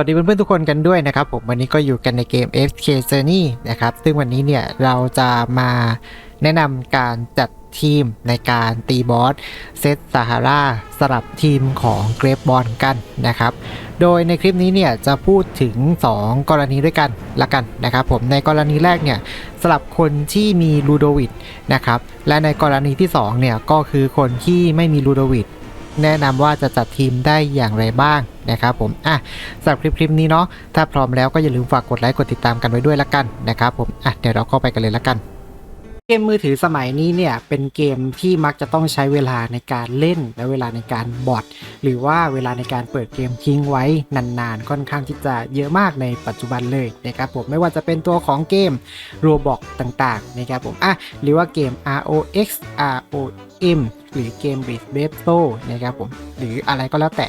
วัสดีเพื่อนๆทุกคนกันด้วยนะครับผมวันนี้ก็อยู่กันในเกม FK Journey นะครับซึ่งวันนี้เนี่ยเราจะมาแนะนำการจัดทีมในการตีบอสเซตซาฮาราสลับทีมของเกรฟบอลกันนะครับ โดยในคลิปนี้เนี่ยจะพูดถึง 2 กรณีด้วยกันละกันนะครับผมในกรณีแรกเนี่ยสลับคนที่มีลูโดวิดนะครับและในกรณีที่2เนี่ยก็คือคนที่ไม่มีลูโดวิด แนะนำว่าจะจัดทีมได้อย่างไรบ้างนะครับผมอะสำหรับคลิปคลิปนี้เนาะถ้าพร้อมแล้วก็อย่าลืมฝากกดไลค์กดติดตามกันไว้ด้วยละกันนะครับผมอะเดี๋ยวเราเข้าไปกันเลยละกัน เกมมือถือสมัยนี้เนี่ยเป็นเกมที่มักจะต้องใช้เวลาในการเล่นและเวลาในการบอทหรือว่าเวลาในการเปิดเกมทิ้งไว้นานๆ ค่อนข้างที่จะเยอะมากในปัจจุบันเลยนะครับผมไม่ว่าจะเป็นตัวของเกม Roblox ต่างๆนะครับผมอะหรือว่าเกม ROX ROM หรือเกม b r i d b a s e นะครับผมหรืออะไรก็แล้วแต่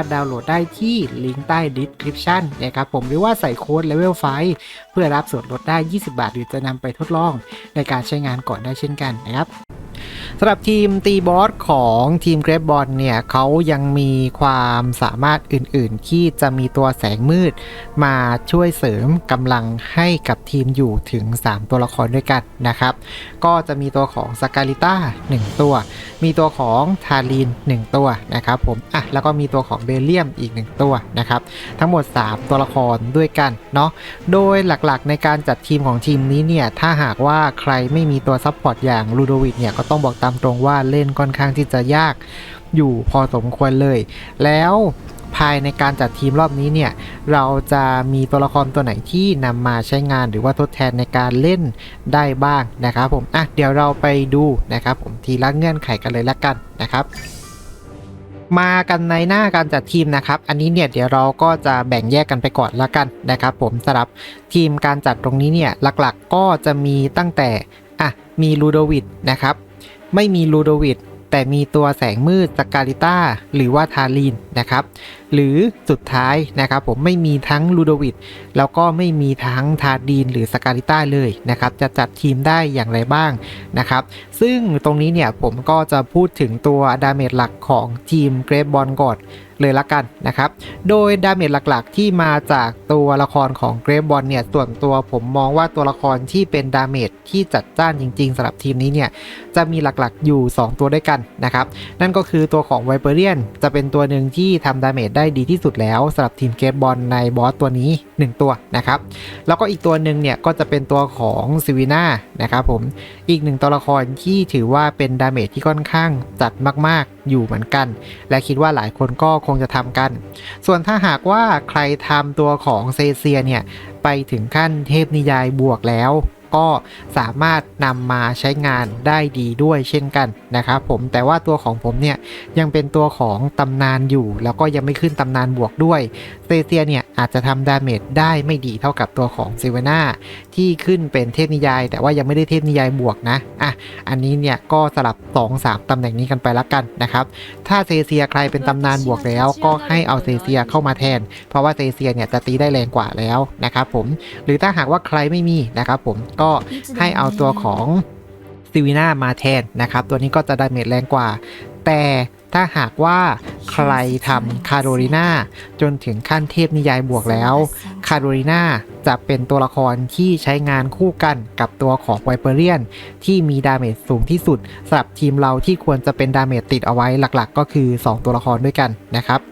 ถดาวน์โหลดได้ที่ลิงก์ใต้ description นะครับผมหรือว่าใส่โค้ด level 5เพื่อรับส่วนลดได้ 20 บาท หรือจะนำไปทดลองในการใช้งานก่อนได้เช่นกันนะครับ สำหรับทีมตีบอสของทีมเกรฟบอลเนี่ยเขายังมีความสามารถอื่นๆ ที่จะมีตัวแสงมืด มาช่วยเสริมกำลังให้กับทีมอยู่ถึง 3 ตัวละครด้วยกันนะครับ ก็จะมีตัวของสกาลิต้า1ตัว มีตัวของทารีน1ตัวนะครับผมอะแล้วก็มีตัวของเบเลียมอีก 1 ตัวนะครับทั้งหมด 3 ตัวละครด้วยกันเนาะโดยหลักๆในการจัดทีมของทีมนี้เนี่ยถ้าหากว่าใครไม่มีตัวซัพพอร์ตอย่างลูโดวิดเนี่ยก็ต้องบอกตามตรงว่าเล่นค่อนข้างที่จะยากอยู่พอสมควรเลย แล้วภายในการจัดทีมรอบนี้เนี่ย เราจะมีตัวละครตัวไหนที่นำมาใช้งานหรือว่าทดแทนในการเล่นได้บ้างนะครับผม อะ เดี๋ยวเราไปดูนะครับผมทีละเงื่อนไขกันเลยละกันนะครับมากันในหน้าการจัดทีมนะครับ อันนี้เนี่ยเดี๋ยวเราก็จะแบ่งแยกกันไปก่อนละกันนะครับผมสำหรับทีมการจัดตรงนี้เนี่ยหลักๆก็จะมีตั้งแต่อะมีลูโดวิดนะครับ ไม่มีลูโดวิดแต่มีตัวแสงมืดสกาลิต้าหรือว่าทารีนนะครับ หรือสุดท้ายนะครับผมไม่มีทั้งลูโดวิดแล้วก็ไม่มีทั้งทาดีนหรือสกาลิต้าเลยนะครับ จะจัดทีมได้อย่างไรบ้างนะครับ ซึ่งตรงนี้เนี่ยผมก็จะพูดถึงตัวดาเมจหลักของทีมเกรฟบอลก่อนเลยละกันนะครับ โดยดาเมจหลักๆ ที่มาจากตัวละครของเกรฟบอลเนี่ยส่วนตัวผมมองว่าตัวละครที่เป็นดาเมจที่จัดจ้านจริงๆสำหรับทีมนี้เนี่ยจะมีหลักๆอยู่ 2 ตัวด้วยกันนะครับ นั่นก็คือตัวของไวเปอร์เรียนจะเป็นตัวหนึ่งที่ทำดาเมจได้ดีที่สุดแล้วสำหรับทีมเกตบอลในบอสตัวนี้ 1 ตัวนะครับ แล้วก็อีกตัวหนึ่งเนี่ยก็จะเป็นตัวของซิวิน่านะครับผม อีกหนึ่งตัวละครที่ถือว่าเป็นดาเมจที่ค่อนข้างจัดมากๆ อยู่เหมือนกัน และคิดว่าหลายคนก็คงจะทำกัน ส่วนถ้าหากว่าใครทำตัวของเซเซียเนี่ย ไปถึงขั้นเทพนิยายบวกแล้ว ก็สามารถนำมาใช้งานได้ดีด้วยเช่นกันนะครับผมแต่ว่าตัวของผมเนี่ยยังเป็นตัวของตำนานอยู่ แล้วก็ยังไม่ขึ้นตำนานบวกด้วยเซเซียเนี่ยอาจจะทำดาเมจได้ไม่ดีเท่ากับตัวของซเวนาที่ขึ้นเป็นเทพนิยาย แต่ว่ายังไม่ได้เทพนิยายบวกนะอะอันนี้เนี่ยก็สลับ 2-3ตำแหน่งนี้กันไปละกันนะครับถ้าเซเซียใครเป็นตำนานบวกแล้วก็ให้เอาเซเซียเข้ามาแทน เพราะว่าเซเซียเนี่ยจะตีได้แรงกว่าแล้วนะครับผมหรือถ้าหากว่าใครไม่มีนะครับผมก็ให้เอาตัวของซิวิน่ามาแทนนะครับ ตัวนี้ก็จะดาเมจแรงกว่า แต่ถ้าหากว่าใครทำคาโรลิน่าจนถึงขั้นเทพนิยายบวกแล้วคาโรลิน่าจะเป็นตัวละครที่ใช้งานคู่กันกับตัวของไวเปอร์เรียน ที่มีดาเมจสูงที่สุดสำหรับทีมเราที่ควรจะเป็นดาเมจติดเอาไว้หลักๆ ก็คือ 2 ตัวละครด้วยกันนะครับ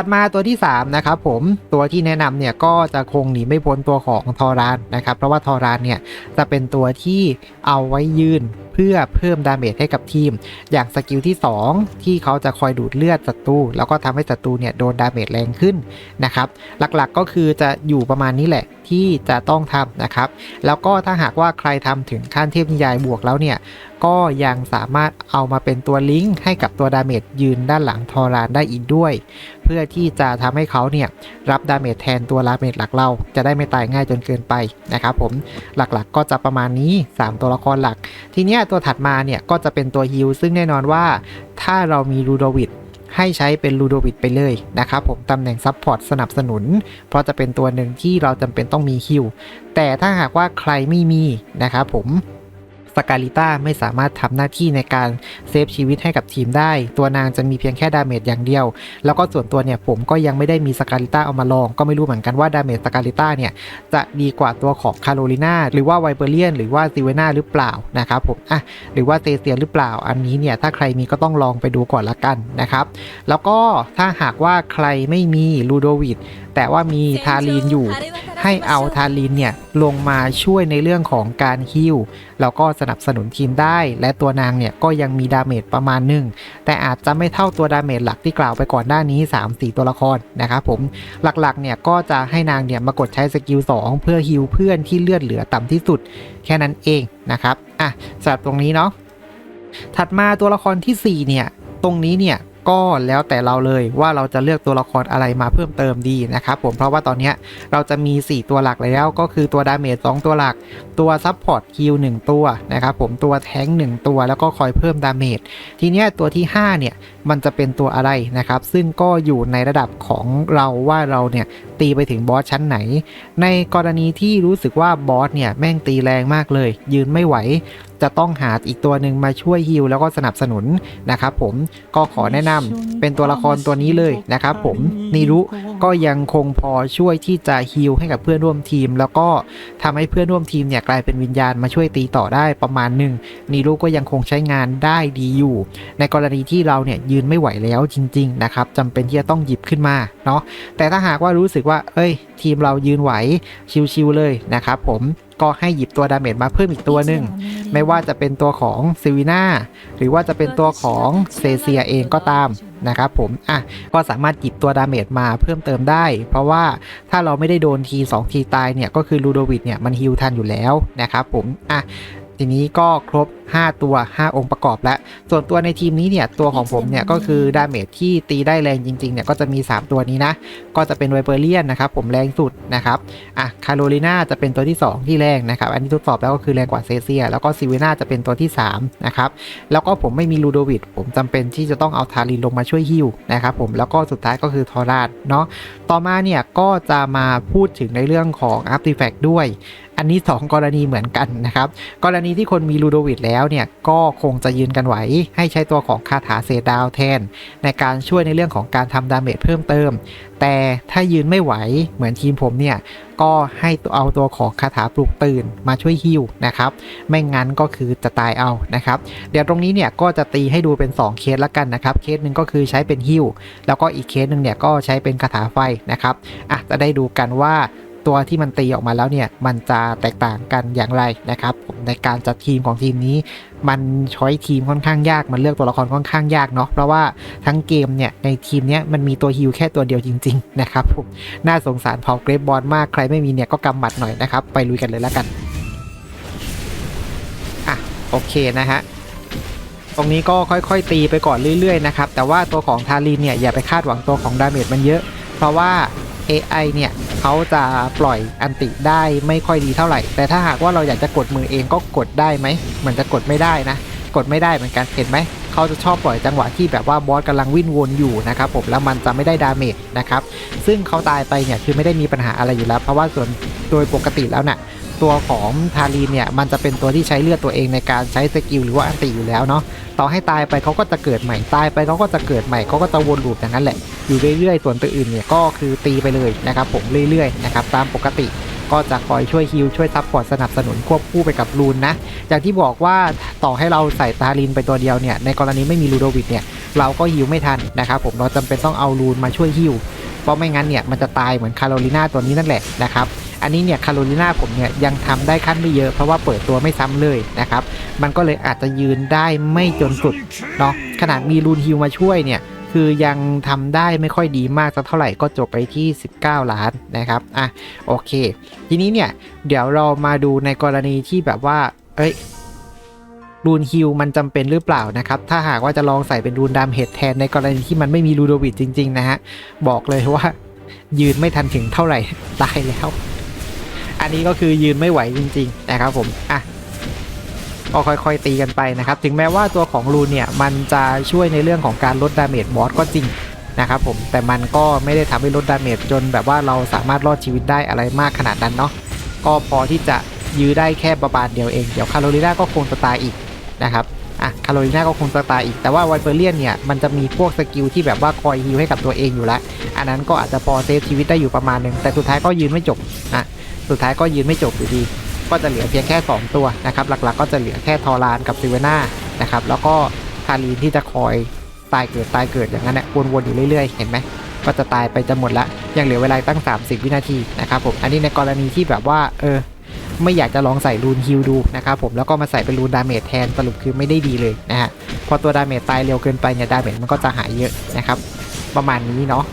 ถัดมาตัวที่ 3 นะครับผมตัวที่แนะนำเนี่ยก็จะคงหนีไม่พ้นตัวของทอรานนะครับ เพราะว่าทอรานเนี่ยจะเป็นตัวที่เอาไว้ยืนเพื่อเพิ่มดาเมจให้กับทีม อย่างสกิลที่ 2 ที่เขาจะคอยดูดเลือดศัตรูแล้วก็ทำให้ศัตรูเนี่ยโดนดาเมจแรงขึ้นนะครับ หลักๆก็คือจะอยู่ประมาณนี้แหละ ที่จะต้องทำนะครับ แล้วก็ถ้าหากว่าใครทำถึงขั้นเทพนิยายบวกแล้วเนี่ย ก็ยังสามารถเอามาเป็นตัวลิงก์ให้กับตัวดาเมจยืนด้านหลังทอรานได้อีกด้วย เพื่อที่จะทำให้เขาเนี่ยรับดาเมจแทนตัวดาเมจหลักเรา จะได้ไม่ตายง่ายจนเกินไปนะครับผมหลักๆก็จะประมาณนี้ 3 ตัวละครหลัก ทีนี้ตัวถัดมาเนี่ยก็จะเป็นตัวฮิลซึ่งแน่นอนว่า ถ้าเรามีลูโดวิด ให้ใช้เป็นลูโดวิดไปเลยนะครับผมตำแหน่งซับพอร์ตสนับสนุน เพราะจะเป็นตัวหนึ่งที่เราจำเป็นต้องมีคิว แต่ถ้าหากว่าใครไม่มีนะครับผม สกาลิต้าไม่สามารถทำหน้าที่ในการเซฟชีวิตให้กับทีมได้ ตัวนางจะมีเพียงแค่ดาเมจอย่างเดียว แล้วก็ส่วนตัวเนี่ยผมก็ยังไม่ได้มีสกาลิต้าเอามาลอง ก็ไม่รู้เหมือนกันว่าดาเมจสกาลิต้าเนี่ยจะดีกว่าตัวของคาโรลิน่าหรือว่าไวเบอร์เรียนหรือว่าซิเวนาหรือเปล่านะครับผมอะหรือว่าเซเซียหรือเปล่าอันนี้เนี่ยถ้าใครมีก็ต้องลองไปดูก่อนละกันนะครับแล้วก็ถ้าหากว่าใครไม่มีลูโดวิด แต่ว่ามีทาลีนอยู่ ให้เอาทาลีนเนี่ยลงมาช่วยในเรื่องของการฮิลแล้วก็สนับสนุนทีมได้ และตัวนางเนี่ยก็ยังมีดาเมจประมาณหนึ่งแต่อาจจะไม่เท่าตัวดาเมจหลักที่กล่าวไปก่อนหน้านี้ 3-4 ตัวละครนะครับผมหลักๆเนี่ยก็จะให้นางเนี่ยมากดใช้สกิล2เพื่อฮิลเพื่อนที่เลือดเหลือต่ำที่สุด แค่นั้นเองนะครับอะสำหรับตรงนี้เนาะถัดมาตัวละครทีสี่4 เนี่ย ตรงนี้เนี่ย ก็แล้วแต่เราเลยว่าเราจะเลือกตัวละครอะไรมาเพิ่มเติมดีนะครับผมเพราะว่าตอนนี้เราจะมี 4 ตัวหลักแล้วก็คือตัวดาเมจ2ตัวหลัก ตัวซับพอร์ตคิว1ตัวนะครับผมตัวแท้ง1ตัวแล้วก็คอยเพิ่มดาเมจทีเนี้ยตัวที่ 5 เนี่ย มันจะเป็นตัวอะไรนะครับ ซึ่งก็อยู่ในระดับของเราว่าเราเนี่ย ตีไปถึงบอสชั้นไหน ในกรณีที่รู้สึกว่าบอสเนี่ยแม่งตีแรงมากเลย ยืนไม่ไหว จะต้องหาอีกตัวหนึ่งมาช่วยฮิลแล้วก็สนับสนุนนะครับผมก็ขอแนะนำเป็นตัวละครตัวนี้เลยนะครับผมนิรุ ก็ยังคงพอช่วยที่จะฮิลให้กับเพื่อนร่วมทีม แล้วก็ทำให้เพื่อนร่วมทีมเนี่ยกลายเป็นวิญญาณมาช่วยตีต่อได้ประมาณหนึ่งนีรูก็ยังคงใช้งานได้ดีอยู่ ในกรณีที่เราเนี่ยยืนไม่ไหวแล้วจริง ๆ นะครับจำเป็นที่จะต้องหยิบขึ้นมาเนาะแต่ถ้าหากว่ารู้สึกว่า เอ้ย ทีมเรายืนไหวชิวๆเลยนะครับผม ก็ให้หยิบตัวดาเมจมาเพิ่มอีกตัวหนึ่งไม่ว่าจะเป็นตัวของซิวิน่าหรือว่าจะเป็นตัวของเซเซียเองก็ตามนะครับผม อะ ก็สามารถหยิบตัวดาเมจมาเพิ่มเติมได้ เพราะว่าถ้าเราไม่ได้โดนที2ทีตายเนี่ย ก็คือลูโดวิดเนี่ย มันฮิลทันอยู่แล้วนะครับผม อะ ทีนี้ก็ครบ 5 ตัว 5 องค์ประกอบแล้ว ส่วนตัวในทีมนี้เนี่ยตัวของผมเนี่ยก็คือดาเมจที่ตีได้แรงจริงๆเนี่ยก็จะมี 3 ตัวนี้นะ ก็จะเป็นไวเปอร์เลียนนะครับผมแรงสุดนะครับอะคาโรลิน่าจะเป็นตัวที่ 2 ที่แรงนะครับ อันนี้ทดสอบแล้วก็คือแรงกว่าเซเซีย แล้วก็ซิเวน่าจะเป็นตัวที่3นะครับแล้วก็ผมไม่มีลูโดวิดผมจำเป็นที่จะต้องเอาทารินลงมาช่วยฮิวนะครับผมแล้วก็สุดท้ายก็คือทอราดเนาะต่อมาเนี่ยก็จะมาพูดถึงในเรื่องของอาร์ติแฟกต์ด้วย อันนี้ 2 กรณีเหมือนกันนะครับ กรณีที่คนมีลูโดวิดแล้วเนี่ยก็คงจะยืนกันไหว ให้ใช้ตัวของคาถาเซดาวแทน ในการช่วยในเรื่องของการทำดาเมจเพิ่มเติม แต่ถ้ายืนไม่ไหวเหมือนทีมผมเนี่ยก็ให้เอาตัวของคาถาปลุกตื่นมาช่วยฮิวนะครับ ไม่งั้นก็คือจะตายเอานะครับ เดี๋ยวตรงนี้เนี่ยก็จะตีให้ดูเป็น 2 เคสละกันนะครับ เคสหนึ่งก็คือใช้เป็นฮิวแล้วก็อีกเคสหนึ่งเนี่ยก็ใช้เป็นคาถาไฟนะครับอะจะได้ดูกันว่า ตัวที่มันตีออกมาแล้วเนี่ยมันจะแตกต่างกันอย่างไรนะครับผมในการจัดทีมของทีมนี้ มันช้อยทีมค่อนข้างยากมันเลือกตัวละครค่อนข้างยากเนาะเพราะว่าทั้งเกมเนี่ยในทีมเนี้ยมันมีตัวฮิลแค่ตัวเดียวจริงๆนะครับผมน่าสงสารเผาเกรฟบอลมากใครไม่มีเนี่ยก็กำหมัดหน่อยนะครับไปลุยกันเลยแล้วกันอะโอเคนะฮะตรงนี้ก็ค่อยๆ ตีไปก่อนเรื่อยๆนะครับแต่ว่าตัวของทารินเนี่ยอย่าไปคาดหวังตัวของดาเมจมันเยอะ เพราะว่า AI เนี่ยเขาจะปล่อยอันติได้ไม่ค่อยดีเท่าไหร่ แต่ถ้าหากว่าเราอยากจะกดมือเองก็กดได้ไหมเหมือนจะกดไม่ได้นะ กดไม่ได้เหมือนกันเห็นไหมเขาจะชอบปล่อยจังหวะที่แบบว่าบอสกำลังวิ่นวนอยู่นะครับผมแล้วมันจะไม่ได้ดาเมจนะครับซึ่งเขาตายไปเนี่ยคือไม่ได้มีปัญหาอะไรอยู่แล้ว เพราะว่าส่วนโดยปกติแล้วน่ะ ตัวของทารีเนี่ยมันจะเป็นตัวที่ใช้เลือดตัวเองในการใช้สกิลหรือว่าอันติอยู่แล้วเนาะต่อให้ตายไปเขาก็จะเกิดใหม่ตายไปเขาก็จะเกิดใหม่เขาก็จะวนลูปอย่างนั้นแหละอยู่เรื่อยๆส่วนตัวอื่นเนี่ยก็คือตีไปเลยนะครับผมเรื่อยๆนะครับตามปกติก็จะคอยช่วยฮิลช่วยซัพพอร์ตสนับสนุนควบคู่ไปกับรูนนะอย่างที่บอกว่าต่อให้เราใส่ตาลินไปตัวเดียวเนี่ยในกรณีไม่มีลูโดวิดเนี่ยเราก็ฮิลไม่ทันนะครับผมเราจำเป็นต้องเอารูนมาช่วยฮิลเพราะไม่งั้นเนี่ยมันจะตายเหมือนคาโรลิน่าตัวนี้นั่นแหละนะครับ อันนี้เนี่ยคาโรลิน่าผมเนี่ยยังทำได้ขั้นไม่เยอะเพราะว่าเปิดตัวไม่ซ้ำเลยนะครับ มันก็เลยอาจจะยืนได้ไม่จนสุดเนาะขนาดมีรูนฮิลมาช่วยเนี่ยคือยังทำได้ไม่ค่อยดีมากสักเท่าไหร่ก็จบไปที่ 19 ล้านนะครับ อะ โอเค ทีนี้เนี่ย เดี๋ยวเรามาดูในกรณีที่แบบว่า เอ้ยรูนฮิลมันจำเป็นหรือเปล่านะครับ ถ้าหากว่าจะลองใส่เป็นรูนดามเฮดแทนในกรณีที่มันไม่มีรูโดวิดจริง ๆ นะฮะ บอกเลยว่า ยืนไม่ทันถึงเท่าไหร่ตายแล้ว นนี้ก็คือยืนไม่ไหวจริง ๆ นะครับผมอะก็ค่อยๆตีกันไปนะครับ ถึงแม้ว่าตัวของรูนเนี่ย มันจะช่วยในเรื่องของการลดดาเมจบอสก็จริงนะครับผมแต่มันก็ไม่ได้ทำให้ลดดาเมจจนแบบว่าเราสามารถรอดชีวิตได้อะไรมากขนาดนั้นเนาะก็พอที่จะยื้อได้แค่ประบาทเดียวเอง เดี๋ยวคาโรลิน่าก็คงจะตายอีกนะครับอะคาโรลิน่าก็คงจะตายอีกแต่ว่าไวเปอร์เลียนเนี่ยมันจะมีพวกสกิลที่แบบว่าคอยฮิวให้กับตัวเองอยู่แล้ว อันนั้นก็อาจจะพอเซฟชีวิตได้อยู่ประมาณหนึงแต่สุดท้ายก็ยืนไม่จบนะ สุดท้ายก็ยืนไม่จบอยู่ดี ก็จะเหลือเพียงแค่ 2 ตัวนะครับ หลักๆ ก็จะเหลือแค่ทอรานกับซิเวนานะครับ แล้วก็ทารีนที่จะคอยตายเกิดตายเกิดอย่างนั้นแหละวนๆอยู่เรื่อยๆ เห็นไหมก็จะตายไปจะหมดละ ยังเหลือเวลาตั้ง 30 วินาทีนะครับผม อันนี้ในกรณีที่แบบว่า เออ ไม่อยากจะลองใส่รูนฮิลดูนะครับผม แล้วก็มาใส่เป็นรูนดาเมจแทน สรุปคือไม่ได้ดีเลยนะฮะ พอตัวดาเมจตายเร็วเกินไปเนี่ย ดาเมจมันก็จะหายเยอะนะครับ ประมาณนี้เนาะ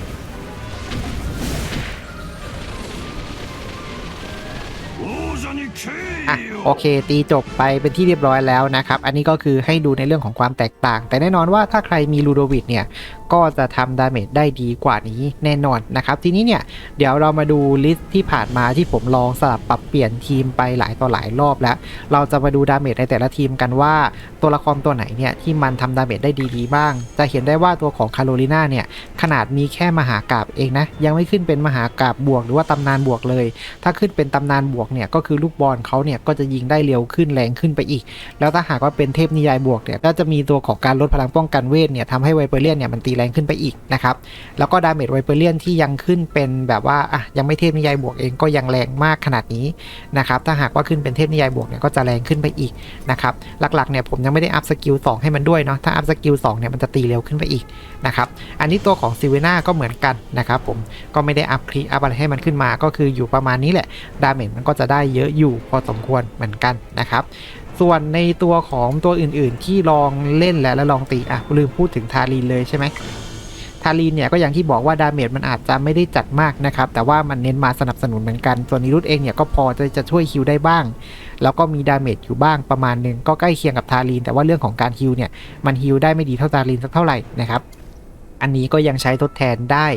อะโอเค ตีจบไปเป็นที่เรียบร้อยแล้วนะครับ อันนี้ก็คือให้ดูในเรื่องของความแตกต่าง แต่แน่นอนว่าถ้าใครมีลูโดวิดเนี่ยก็จะทำดาเมจได้ดีกว่านี้แน่นอนนะครับทีนี้เนี่ยเดี๋ยวเรามาดูลิสต์ที่ผ่านมาที่ผมลองสลับปรับเปลี่ยนทีมไปหลายต่อหลายรอบแล้ว เราจะมาดูดาเมจในแต่ละทีมกันว่าตัวละครตัวไหนเนี่ยที่มันทำดาเมจได้ดีๆบ้าง จะเห็นได้ว่าตัวของคาโรลิน่าเนี่ยขนาดมีแค่มหากราบเองนะยังไม่ขึ้นเป็นมหากราบบวกหรือว่าตำนานบวกเลย ถ้าขึ้นเป็นตำนานบวกเนี่ยก็คือลูกบอลเขาเนี่ยก็จะยิงได้เร็วขึ้นแรงขึ้นไปอีก แล้วถ้าหากว่าเป็นเทพนิยายบวกเนี่ยก็จะมีตัวของการลดพลังป้องกันเวทเนี่ยทำให้ไวเปอร์เลียนเนี่ยมันตีแรงขึ้นไปอีกนะครับ แล้วก็ดาเมจไวเปอร์เลียนที่ยังขึ้นเป็นแบบว่าอะยังไม่เทพนิยายบวกเองก็ยังแรงมากขนาดนี้นะครับ ถ้าหากว่าขึ้นเป็นเทพนิยายบวกเนี่ยก็จะแรงขึ้นไปอีกนะครับ หลักๆเนี่ยผมยังไม่ได้อัพสกิล2ให้มันด้วยเนาะ ถ้าอัพสกิล2เนี่ยมันจะตีเร็วขึ้นไปอีกนะครับ อันนี้ตัวของซิเวนาก็เหมือนกันนะครับผม ก็ไม่ได้อัพคลีอัพอะไรให้มันขึ้นมา ก็คืออยู่ประมาณนี้แหละ ดาเมจมันก็จะได้เยอะอยู่พอสมควรเหมือนกันนะครับ ส่วนในตัวของตัวอื่นๆ ที่ลองเล่นแล้วแล้วลองตีอะลืมพูดถึงทารีนเลยใช่ไหมทารีนเนี่ยก็อย่างที่บอกว่าดาเมจมันอาจจะไม่ได้จัดมากนะครับ แต่ว่ามันเน้นมาสนับสนุนเหมือนกันส่วนนิรุตเองเนี่ยก็พอจะจะช่วยฮิวได้บ้าง แล้วก็มีดาเมจอยู่บ้างประมาณหนึ่งก็ใกล้เคียงกับทารีนแต่ว่าเรื่องของการฮิวเนี่ยมันฮิวได้ไม่ดีเท่าทารีนสักเท่าไหร่นะครับอันนี้ก็ยังใช้ทดแทนได้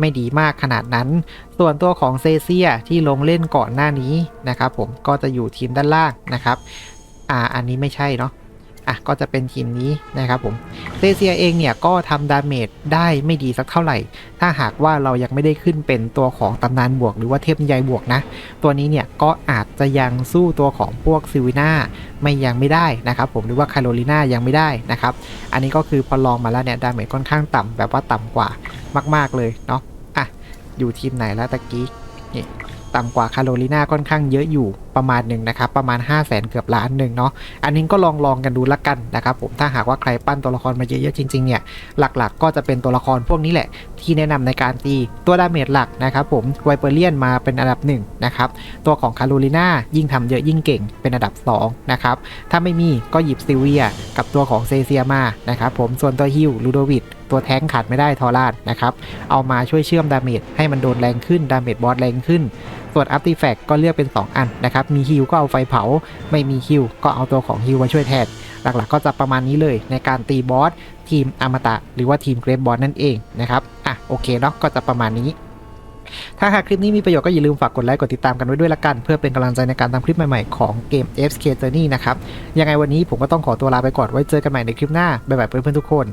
ไม่ดีมากขนาดนั้น ส่วนตัวของเซเซียที่ลงเล่นก่อนหน้านี้นะครับผมก็จะอยู่ทีมด้านล่างนะครับ อ่าอันนี้ไม่ใช่เนาะอะก็จะเป็นทีมนี้นะครับผมเซเซียเองเนี่ยก็ทำดาเมจได้ไม่ดีสักเท่าไหร่ ถ้าหากว่าเรายังไม่ได้ขึ้นเป็นตัวของตำนานบวกหรือว่าเทพนิยายบวกนะ ตัวนี้เนี่ยก็อาจจะยังสู้ตัวของพวกซิวิน่าไม่ยังไม่ได้นะครับผมหรือว่าคาโรลิน่ายังไม่ได้นะครับ อันนี้ก็คือพอลองมาแล้วเนี่ยดาเมจค่อนข้างต่ำแบบว่าต่ำกว่ามาก ๆเลยเนาะอะอยู่ทีมไหนแล้วตะกี้นี่ ต่ำกว่าคาโรลิน่าค่อนข้างเยอะอยู่ประมาณหนึ่งนะครับ ประมาณ 5 0 0แสนเกือบล้านหนึ่งเนาะอันนี้ก็ลองลองกันดูละกันนะครับผมถ้าหากว่าใครปั้นตัวละครมาเยอะๆจริงๆเนี่ยหลักๆ ก็จะเป็นตัวละครพวกนี้แหละ ที่แนะนำในการตีตัวดาเมจหลักนะครับผมไวเปอร์เลียนมาเป็นอันดับ1นะครับตัวของคาโรลิน่ายิ่งทำเยอะยิ่งเก่งเป็นอันดับ2นะครับถ้าไม่มีก็หยิบซิเวียกับตัวของเซเซียมานะครับผมส่วนตัวฮิวลูโดวิด ตัวแท้งขาดไม่ได้ทอราดนะครับ เอามาช่วยเชื่อมดาเมจให้มันโดนแรงขึ้น ดาเมจบอสแรงขึ้น ส่วน Artifact ก็เลือกเป็น 2 อันนะครับ มีฮิลก็เอาไฟเผา ไม่มีฮิลก็เอาตัวของฮิลมาช่วยแทน หลักๆก็จะประมาณนี้เลยในการตีบอสทีมอมตะ หรือว่าทีมเกรฟบอสนั่นเองนะครับ อะโอเคเนาะก็จะประมาณนี้ถ้าหากคลิปนี้มีประโยชน์ก็อย่าลืมฝากกดไลค์กดติดตามกันไว้ด้วยละกัน เพื่อเป็นกำลังใจในการทำคลิปใหม่ๆ ของเกม FK Journey นะครับ ยังไงวันนี้ผมก็ต้องขอตัวลาไปก่อนไว้เจอกันใหม่ในคลิปหน้า บ๊ายบายเพื่อนๆทุกคน